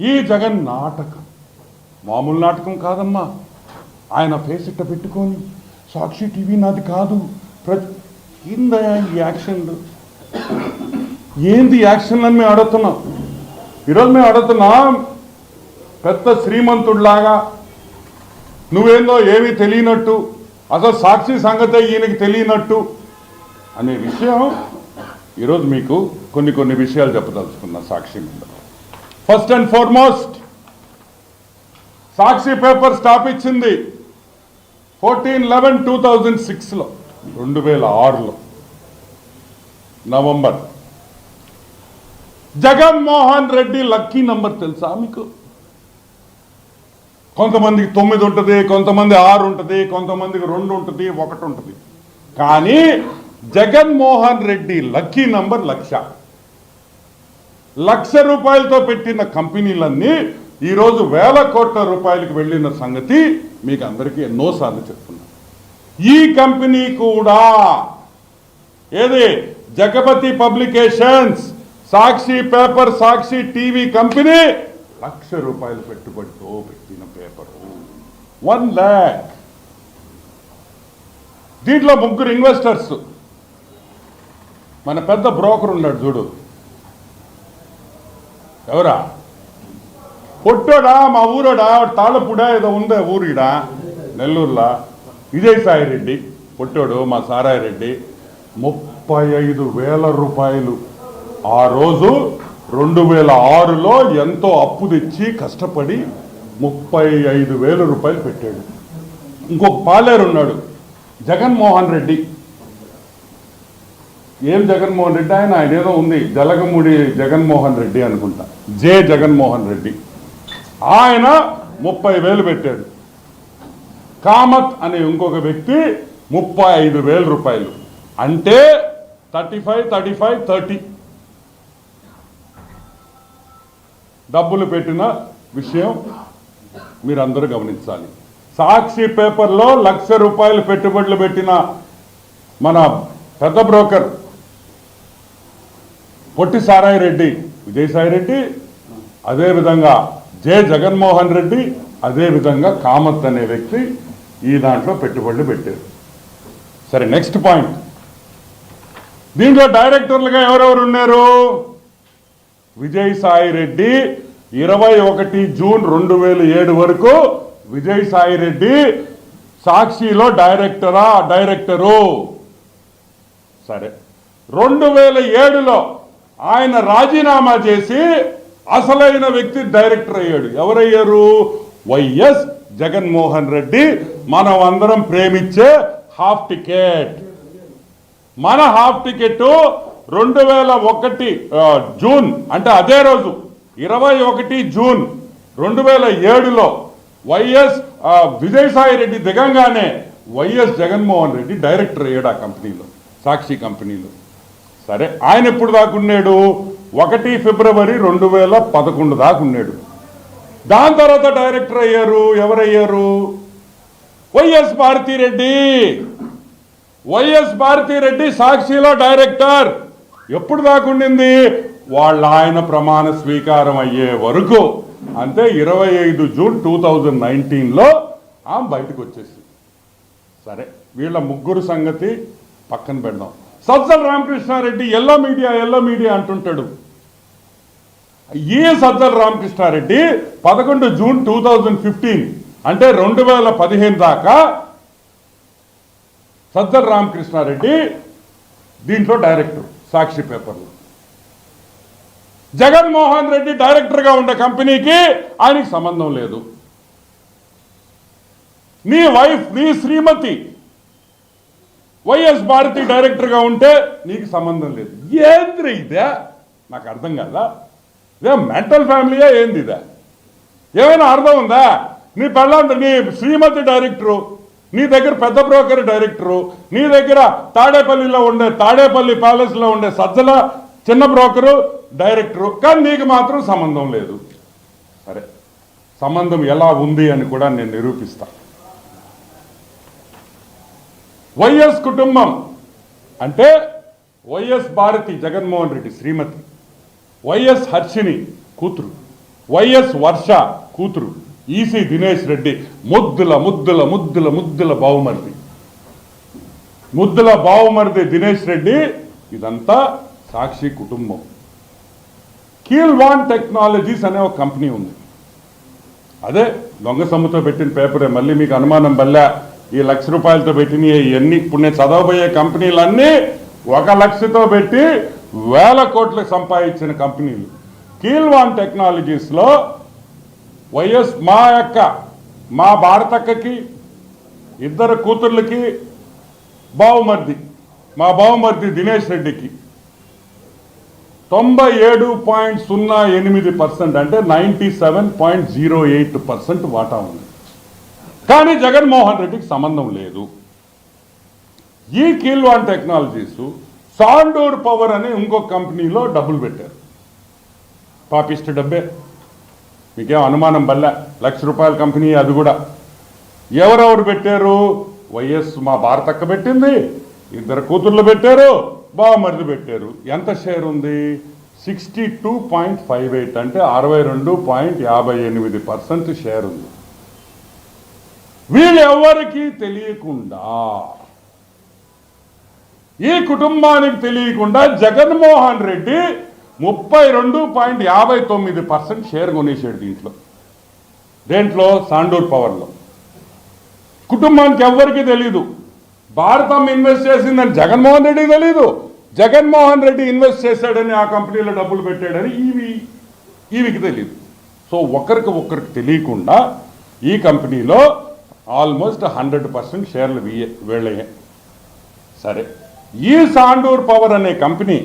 ఈ జగన్ నాటకం. మామూలు నాటకం కాదమ్మా. ఆయన ఫేస్ ఇట్ట పెట్టుకొని సాక్షి టీవీ నాది కాదు. ప్రతి ఏందయ్యా ఈ యాక్షన్లు ఏంది యాక్షన్లు అని మేము అడుగుతున్నాం. ఈరోజు మేము అడుగుతున్నాం పెద్ద శ్రీమంతుడిలాగా నువ్వేందో ఏమీ తెలియనట్టు అసలు సాక్షి సంగతే ఈయనకి తెలియనట్టు అనే విషయం ఈరోజు మీకు కొన్ని కొన్ని విషయాలు చెప్పదలుచుకున్నా సాక్షి మీద first and foremost Sakshi paper stop ఇచ్చింది ఫోర్టీన్ లెవెన్ టూ థౌజండ్ సిక్స్లో రెండు వేల ఆరులో November. Jaganmohan Reddy lucky number తెలుసా మీకు? కొంతమందికి తొమ్మిది ఉంటుంది కొంతమంది ఆరు ఉంటుంది కొంతమందికి రెండు ఉంటుంది ఒకటి ఉంటుంది. కానీ జగన్మోహన్ రెడ్డి లక్కీ నంబర్ లక్ష. లక్ష రూపాయలతో పెట్టిన కంపెనీలన్నీ ఈరోజు వేల కోట్ల రూపాయలకు వెళ్ళిన సంగతి మీకు అందరికీ ఎన్నోసార్లు చెప్తున్నా. ఈ కంపెనీ కూడా ఏది? Jagapathi publications Sakshi paper Sakshi TV company లక్ష రూపాయలు పెట్టుబడితో పెట్టిన పేపరు. వన్ ల్యాక్. దీంట్లో ముగ్గురు ఇన్వెస్టర్స్ మన పెద్ద బ్రోకర్ ఉన్నాడు చూడు. ఎవరా? పొట్టోడా మా ఊరోడా తాళపుడా ఏదో ఉందా ఊరిడా? నెల్లూరులో. విజయసాయి రెడ్డి పొట్టోడు మా సారాయి రెడ్డి ముప్పై ఐదు వేల రూపాయలు. ఆ రోజు రెండు వేల ఆరులో ఎంతో అప్పు తెచ్చి కష్టపడి ముప్పై ఐదు వేల రూపాయలు పెట్టాడు. ఇంకొక పాలేరు ఉన్నాడు జగన్మోహన్ రెడ్డి. ఏం జగన్మోహన్ రెడ్డి? ఆయన ఆయన ఏదో ఉంది జలగముడి జగన్మోహన్ రెడ్డి అనుకుంటా. జే జగన్మోహన్ రెడ్డి. ఆయన ముప్పై వేలు పెట్టాడు. కామత్ అనే ఇంకొక వ్యక్తి ముప్పై ఐదు వేల రూపాయలు. అంటే thirty five thirty five thirty. డబ్బులు పెట్టిన విషయం మీరందరూ గమనించాలి. సాక్షి పేపర్లో లక్ష రూపాయలు పెట్టుబడులు పెట్టిన మన పెద్ద బ్రోకర్ పొట్టి సారాయి రెడ్డి విజయసాయి రెడ్డి అదేవిధంగా జె జగన్మోహన్ రెడ్డి అదేవిధంగా కామత్ అనే వ్యక్తి ఈ దాంట్లో పెట్టుబడులు పెట్టారు. సరే నెక్స్ట్ పాయింట్. దీంట్లో డైరెక్టర్లుగా ఎవరెవరు ఉన్నారు? విజయసాయి రెడ్డి ఇరవై ఒకటి జూన్ రెండు వేల ఏడు వరకు విజయసాయి రెడ్డి సాక్షిలో డైరెక్టరా డైరెక్టరు? సరే రెండు వేల ఏడులో ఆయన రాజీనామా చేసి అసలైన వ్యక్తి డైరెక్టర్ అయ్యాడు. ఎవరయ్యారు? వైఎస్ జగన్మోహన్ రెడ్డి. మనం అందరం ప్రేమించే హాఫ్ టికెట్. మన హాఫ్ టికెట్ రెండు వేల ఒకటి జూన్ అంటే అదే రోజు ఇరవై ఒకటి జూన్ రెండు వేల ఏడులో Y S Vijayasai Reddy దిగంగానే Y S Jaganmohan Reddy director అయ్యాడు ఆ కంపెనీలో సాక్షి కంపెనీలో. సరే ఆయన ఎప్పుడు దాకున్నాడు ఒకటి ఫిబ్రవరి రెండు వేల పదకొండు దాకున్నాడు దాని తర్వాత డైరెక్టర్ అయ్యారు ఎవరయ్యారు? వైఎస్ భారతిరెడ్డి. వైఎస్ భారతిరెడ్డి సాక్షిలో డైరెక్టర్. ఎప్పుడు దాకుండింది వాళ్ళ ఆయన ప్రమాణ స్వీకారం అయ్యే వరకు. అంటే ఇరవై ఐదు జూన్ టూ థౌజండ్ నైన్టీన్లో ఆమె బయటకు వచ్చేసి సరే వీళ్ళ ముగ్గురు సంగతి పక్కన పెడదాం. Sajjala Ramakrishna Reddy yellow media yellow media అంటుంటాడు. ఈ సజ్జల రామకృష్ణారెడ్డి పదకొండు జూన్ టూ థౌజండ్ ఫిఫ్టీన్ అంటే రెండు వేల పదిహేను దాకా సజ్జల రామకృష్ణారెడ్డి దీంట్లో డైరెక్టర్ సాక్షి పేపర్లో. జగన్మోహన్ రెడ్డి డైరెక్టర్గా ఉండే కంపెనీకి ఆయనకి సంబంధం లేదు. నీ వైఫ్ నీ శ్రీమతి వైఎస్ భారతి డైరెక్టర్గా ఉంటే నీకు సంబంధం లేదు. ఏంద్రి ఇదే? నాకు అర్థం కాదా? ఇదే మెంటల్ ఫ్యామిలీయా ఏంది ఇదే? ఏమైనా అర్థం ఉందా? నీ పెళ్ళంత నీ శ్రీమతి డైరెక్టరు నీ దగ్గర పెద్ద బ్రోకర్ డైరెక్టరు నీ దగ్గర తాడేపల్లిలో ఉండే తాడేపల్లి ప్యాలెస్లో ఉండే సజ్జల చిన్న బ్రోకరు డైరెక్టరు. కానీ నీకు మాత్రం సంబంధం లేదు. సరే సంబంధం ఎలా ఉంది అని కూడా నేను నిరూపిస్తాను వైఎస్ కుటుంబం అంటే వైఎస్ భారతి జగన్మోహన్ రెడ్డి శ్రీమతి వైఎస్ హర్షిని కూతురు వైఎస్ వర్ష కూతురు ఈసీ దినేష్ రెడ్డి ముద్దుల ముద్దుల ముద్దుల ముద్దుల బావుమరిది. ముద్దుల బావుమరిది దినేష్ రెడ్డి ఇదంతా సాక్షి కుటుంబం. కీల్వాన్ టెక్నాలజీస్ అనే ఒక కంపెనీ ఉంది. అదే దొంగ సొమ్ముతో పెట్టిన పేపరే మళ్ళీ మీకు అనుమానం బల్లా ఈ లక్ష రూపాయలతో పెట్టినవి ఇవన్నీ ఇప్పుడు నేను చదవబోయే కంపెనీలన్నీ ఒక లక్షతో పెట్టి వేల కోట్లు సంపాదించిన కంపెనీలు. కీల్వాన్ టెక్నాలజీస్లో వైఎస్ మా యొక్క మా భారతక్కకి ఇద్దరు కూతుర్లకి బావుమర్ది మా బావుమర్ది దినేష్ రెడ్డికి తొంభై ఏడు పాయింట్ సున్నా ఎనిమిది పర్సెంట్ అంటే ninety seven point zero eight percent వాటా ఉంది. కానీ జగన్మోహన్ రెడ్డికి సంబంధం లేదు. ఈ కిల్వాన్ టెక్నాలజీస్ సాండోర్ పవర్ అనే ఇంకొక కంపెనీలో డబ్బులు పెట్టారు. పాపిస్ట్ డబ్బే. మీకేం అనుమానం బల్ల? లక్ష రూపాయల కంపెనీ అది కూడా. ఎవరెవరు పెట్టారు? వైఎస్ మా భారతక్క పెట్టింది. ఇద్దరు కూతుర్లు పెట్టారు. బావమరిది పెట్టారు. ఎంత షేర్ ఉంది? Sixty two point five eight అంటే అరవై రెండు పాయింట్ యాభై ఎనిమిది పర్సెంట్ షేర్ ఉంది. వీళ్ళెవ్వరికీ తెలియకుండా ఈ కుటుంబానికి తెలియకుండా జగన్మోహన్ రెడ్డి ముప్పై రెండు పాయింట్ యాభై తొమ్మిది పర్సెంట్ షేర్ కొనేసాడు దీంట్లో. దేంట్లో? సాండూర్ పవర్లో. కుటుంబానికి ఎవ్వరికీ తెలియదు భారతం ఇన్వెస్ట్ చేసిందని జగన్మోహన్ రెడ్డికి తెలియదు జగన్మోహన్ రెడ్డి ఇన్వెస్ట్ చేశాడని ఆ కంపెనీలో డబ్బులు పెట్టాడని ఈవి ఈవికి తెలియదు సో ఒకరికి ఒకరికి తెలియకుండా ఈ కంపెనీలో ఆల్మోస్ట్ హండ్రెడ్ పర్సెంట్ షేర్లు వీయ వెళ్ళాయి. సరే. ఈ సాండూర్ పవర్ అనే కంపెనీ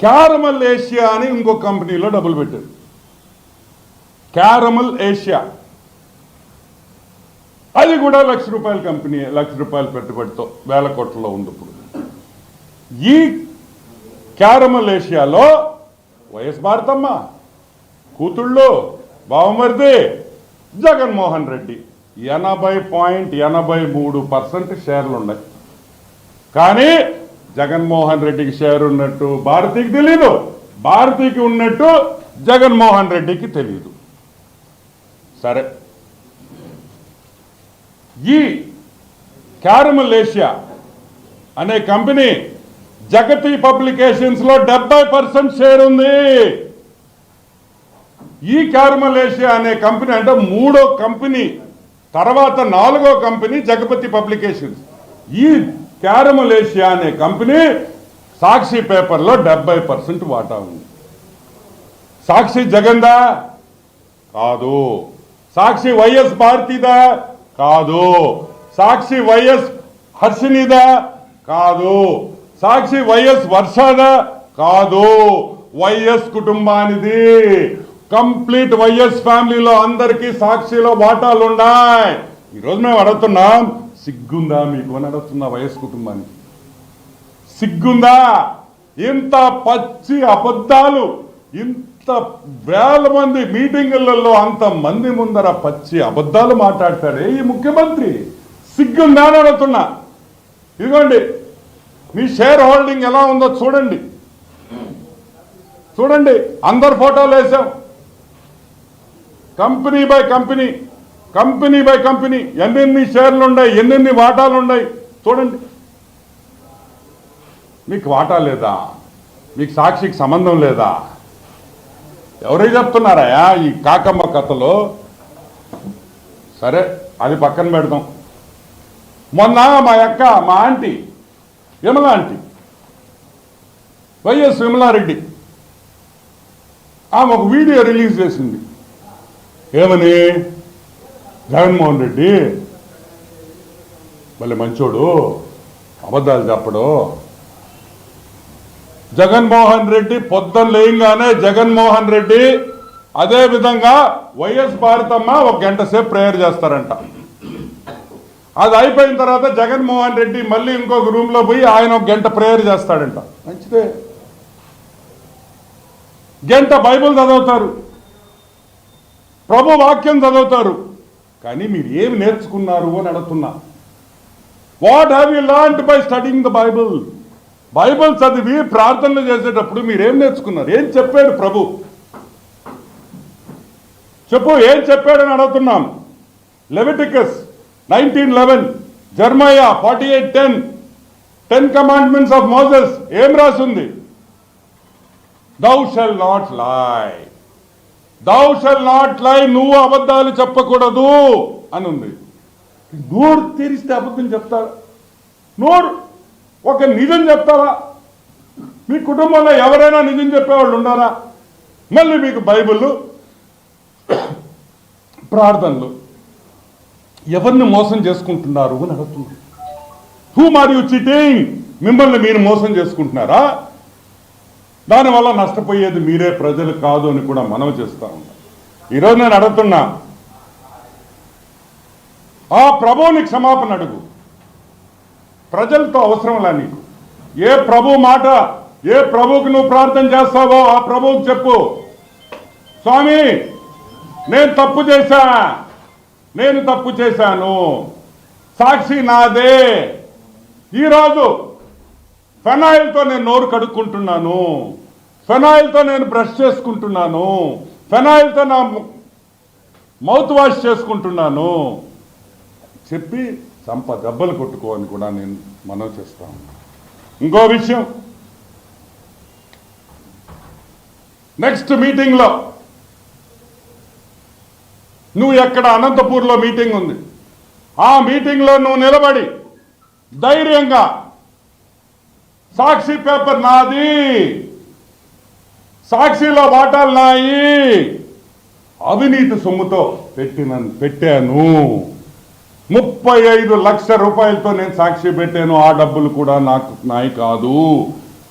క్యారమల్ ఏషియా అని ఇంకో కంపెనీలో డబ్బులు పెట్టారు. Caramel Asia. అది కూడా లక్ష రూపాయల కంపెనీ లక్ష రూపాయల పెట్టుబడితో వేల కోట్లలో ఉంది ఇప్పుడు. ఈ క్యారమల్ ఏషియాలో వైఎస్ భారతమ్మ కూతుళ్ళు బావమరిది జగన్మోహన్ రెడ్డి. ఎనభై పాయింట్ ఎనభై మూడు పర్సెంట్ షేర్లు ఉన్నాయి కానీ జగన్మోహన్ రెడ్డికి షేర్ ఉన్నట్టు భారతికి తెలియదు భారతికి ఉన్నట్టు జగన్మోహన్ రెడ్డికి తెలియదు సరే. ఈ క్యారమలేషియా అనే కంపెనీ జగతి పబ్లికేషన్స్లో డెబ్బై పర్సెంట్ షేర్ ఉంది. ఈ క్యారమలేషియా అనే కంపెనీ అంటే మూడో కంపెనీ తర్వాత నాలుగో కంపెనీ జగపతి పబ్లికేషన్స్. ఈ క్యారమలేషియా అనే కంపెనీ సాక్షి పేపర్లో డెబ్బై పర్సెంట్ వాటా ఉంది. సాక్షి జగందా? కాదు. సాక్షి వైఎస్ భారతిదా? కాదు. సాక్షి వైఎస్ హర్షినిదా? కాదు. సాక్షి వైఎస్ వర్షాదా? కాదు. వైఎస్ కుటుంబానిది. కంప్లీట్ వైఎస్ ఫ్యామిలీలో అందరికీ సాక్షిలో వాటాలు ఉన్నాయి ఈరోజు మేము అడుగుతున్నాం సిగ్గుందా మీకు అని అడుగుతున్నా వైఎస్ కుటుంబానికి? సిగ్గుందా? ఇంత పచ్చి అబద్ధాలు ఇంత వేల మంది మీటింగులలో అంత మంది ముందర పచ్చి అబద్ధాలు మాట్లాడతాడే ఈ ముఖ్యమంత్రి? సిగ్గుందా అని అడుగుతున్నా. ఇదిగోండి మీ షేర్ హోల్డింగ్ ఎలా ఉందో చూడండి. చూడండి అందరు ఫోటోలు వేసాం. Company by company company by company ఎన్నెన్ని షేర్లు ఉన్నాయి ఎన్నెన్ని వాటాలు ఉన్నాయి చూడండి. మీకు వాటా లేదా? మీకు సాక్షికి సంబంధం లేదా? ఎవరై చెప్తున్నారా ఈ కాకమ్మ కథలో? సరే అది పక్కన పెడదాం. మొన్న మా అక్క మా aunty Vimala aunty YS Vimala Reddy ఆమె ఒక వీడియో రిలీజ్ చేసింది. ఏమని? జగన్మోహన్ రెడ్డి? మళ్ళీ మంచోడు? అబద్ధాలు చెప్పడు? జగన్మోహన్ రెడ్డి పొద్దున్న లేయంగానే జగన్మోహన్ రెడ్డి అదే విధంగా వైఎస్ భారతమ్మ ఒక గంట సేపు ప్రేయర్ చేస్తారంట. అది అయిపోయిన తర్వాత జగన్మోహన్ రెడ్డి మళ్ళీ ఇంకొక రూమ్లో పోయి ఆయన ఒక గంట ప్రేయర్ చేస్తాడంట. మంచిదే. గంట బైబిల్ చదువుతారు. ప్రభు వాక్యం చదువుతారు. కానీ మీరు ఏమి నేర్చుకున్నారు అని అడుగుతున్నా. What have you learn by studying the Bible Bible చదివి ప్రార్థనలు చేసేటప్పుడు మీరేం నేర్చుకున్నారు? ఏం చెప్పాడు ప్రభు? చెప్పు ఏం చెప్పాడని అడుగుతున్నాం. Leviticus nineteen eleven Jeremiah forty eight ten ten commandments of Moses ఏం రాసింది? దౌ షెల్ నాట్ లై దౌ షల్ నాట్ లై నువ్వు అబద్ధాలు చెప్పకూడదు అని ఉంది నోరు తీరిస్తే అబద్ధం చెప్తారా? నోరు. ఒక నిజం చెప్తారా? మీ కుటుంబంలో ఎవరైనా నిజం చెప్పేవాళ్ళు ఉన్నారా? మళ్ళీ మీకు బైబిల్ ప్రార్థనలు. ఎవరిని మోసం చేసుకుంటున్నారు అని అడుగుతున్నారు. హూ మార్ యూ చీటింగ్ మిమ్మల్ని మీరు మోసం చేసుకుంటున్నారా? దానివల్ల నష్టపోయేది మీరే ప్రజలు కాదు అని కూడా మనవి చేస్తూ ఉన్నాం. ఈరోజు నేను అడుగుతున్నా ఆ ప్రభువుని క్షమాపణ అడుగు. ప్రజలతో అవసరంలా నీకు. ఏ ప్రభు మాట ఏ ప్రభువుకి నువ్వు ప్రార్థన చేస్తావో ఆ ప్రభువుకి చెప్పు. స్వామి నేను తప్పు చేశా నేను తప్పు చేశాను. సాక్షి నాదే. ఈరోజు ఫెనాయిల్తో నేను నోరు కడుక్కుంటున్నాను. ఫెనాయిల్తో నేను బ్రష్ చేసుకుంటున్నాను. ఫెనాయిల్తో నా మౌత్ వాష్ చేసుకుంటున్నాను. చెప్పి చంప దెబ్బలు కొట్టుకో అని కూడా నేను మనవి చేస్తా ఇంకో విషయం. నెక్స్ట్ మీటింగ్లో నువ్వు ఎక్కడ అనంతపూర్లో మీటింగ్ ఉంది? ఆ మీటింగ్లో నువ్వు నిలబడి ధైర్యంగా సాక్షి పేపర్ నాది. సాక్షిలో వాటాలు నాయి. అవినీతి సొమ్ముతో పెట్టిన పెట్టాను. ముప్పై ఐదు లక్ష రూపాయలతో నేను సాక్షి పెట్టాను. ఆ డబ్బులు కూడా నాకు నాయి కాదు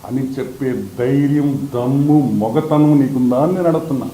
అని చెప్పే ధైర్యం దమ్ము మొగతనం నీకుందా అని నేను అడుగుతున్నా.